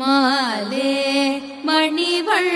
மாலே மணிவள்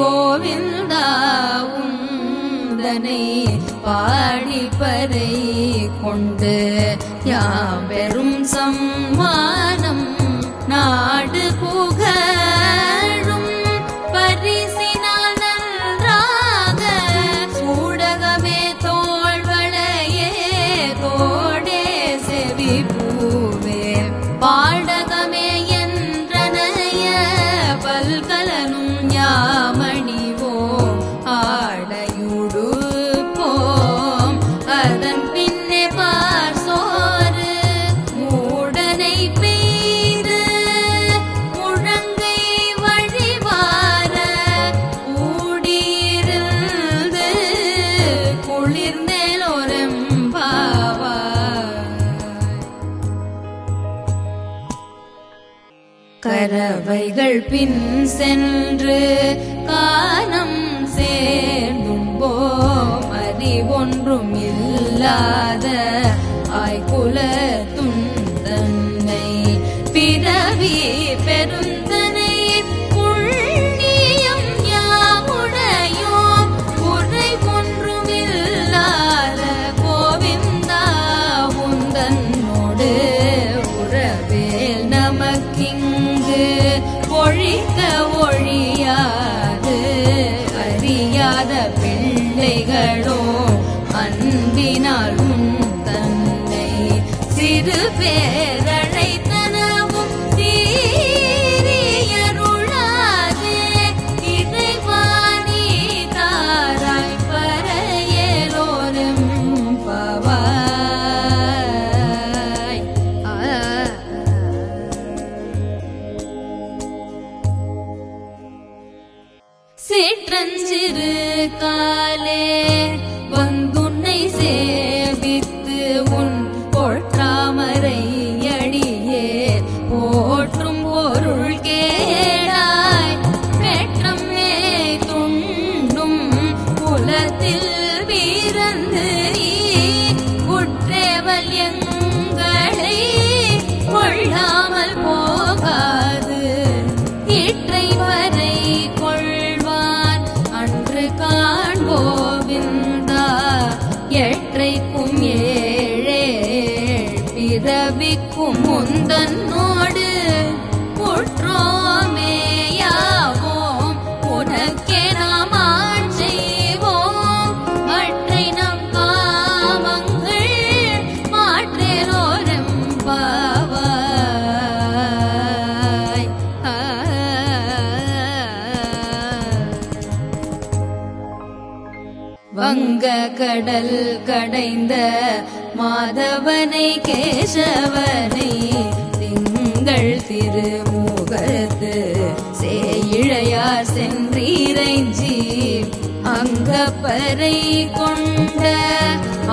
கோவிந்தாவும் தனை பாடிப்பதை கொண்டு யாம் பெரும் சம் எவைகள் பின் சென்று காணம் சேர்ந்தும் போம் அறிவொன்றும் இல்லாத ஆய்குல துந்தன்னை பிறவி பெருந்த சேற்றஞ்சிறு காலே வந்து கடல் கடைந்த மாதவனை கேசவனை திங்கள் திருமுகத்து சேயிழையார் சென்றிரைஞ்சி அங்கப்பறை கொண்ட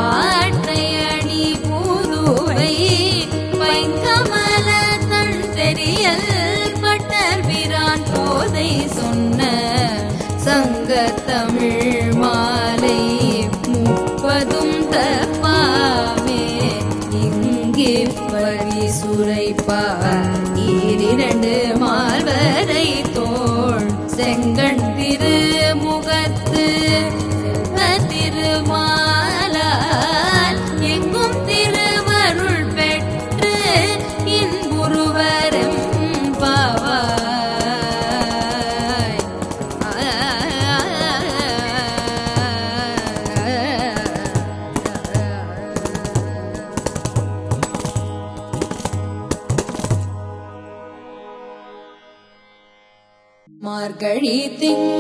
ஆட்டையணி பூருவை பைங்கமல தன் தெரியல் பவி சுரைப்பார். ஈரிரண்டு மார்பரை தோள் செங்கண் திரு everything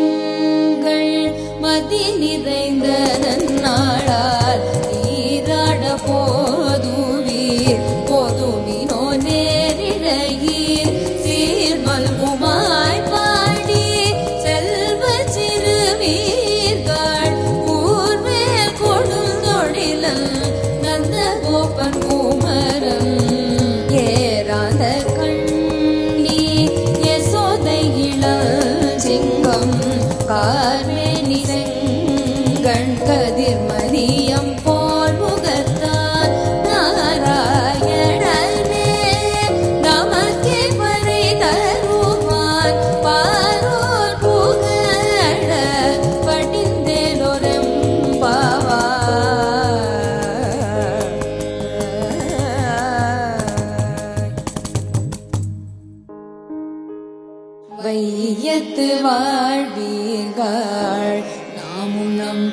வாழ் நாமும் நம்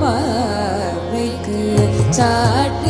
பார்வைக்கு சாட்டு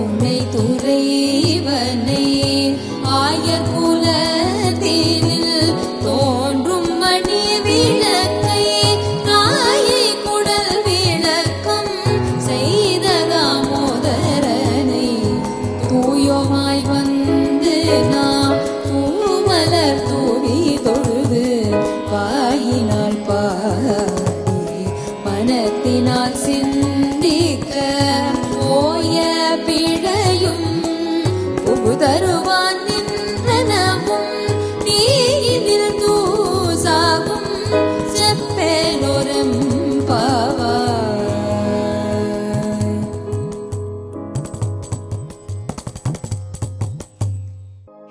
யமுனை துறைவனை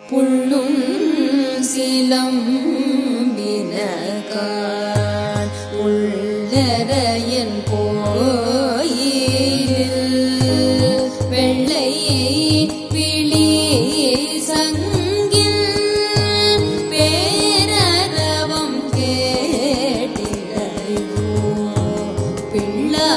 புள்ளும் சிலம்பினகான் உள்ளரையன் கோயில் வெள்ளை பிழி சங்கில் பேரரவம் கேட்டிடையோ பிள்ளை